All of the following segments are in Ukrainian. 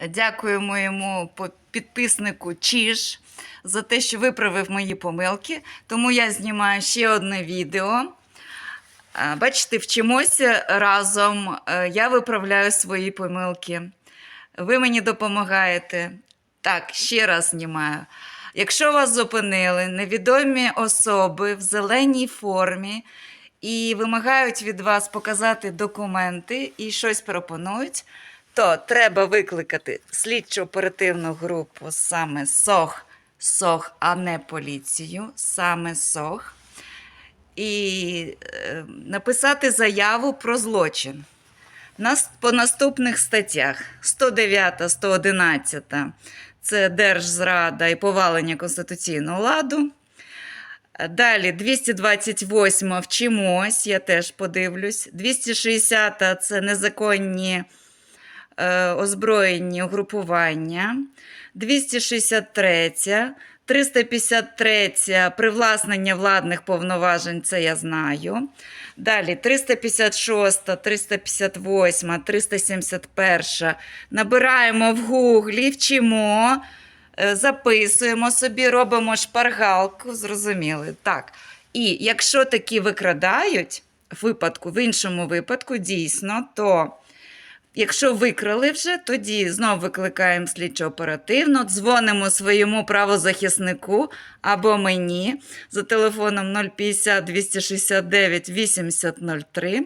Дякую моєму по- підписнику Чіж за те, що виправив мої помилки. Тому я знімаю ще одне відео. Е, Бачите, вчимося разом. Е, Я виправляю свої помилки. Ви мені допомагаєте. Так, ще раз знімаю. Якщо вас зупинили невідомі особи в зеленій формі і вимагають від вас показати документи і щось пропонують, то треба викликати слідчо оперативну групу саме СОГ, СОГ, а не поліцію, саме СОГ, і е, написати заяву про злочин. Нас по наступних статтях 109, 111 це держзрада і повалення конституційного ладу. Далі 228 вчимось, я теж подивлюсь. 260 це незаконні озброєні угрупування. 263, 353 привласнення владних повноважень, це я знаю. Далі 356, 358, 371. Набираємо в гуглі, вчимо, е, записуємо собі, робимо шпаргалку, зрозуміли. Так. І якщо такі викрадають, випадку, в іншому випадку, дійсно, то Якщо викрали вже, тоді знову викликаємо слідчо оперативно, дзвонимо своєму правозахиснику або мені за телефоном 050 269 8003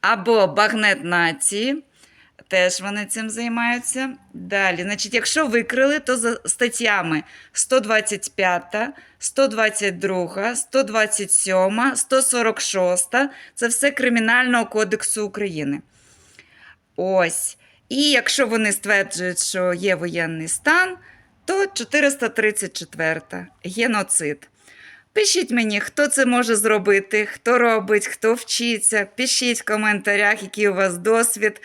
або Багнет Нації. Теж вони цим займаються. Далі, значить, якщо викрили, то за статтями 125, 122, 127, 146 це все Кримінального кодексу України. Ось. І якщо вони стверджують, що є воєнний стан, то 434 геноцид. Пишіть мені, хто це може зробити, хто робить, хто вчиться. Пишіть в коментарях, який у вас досвід.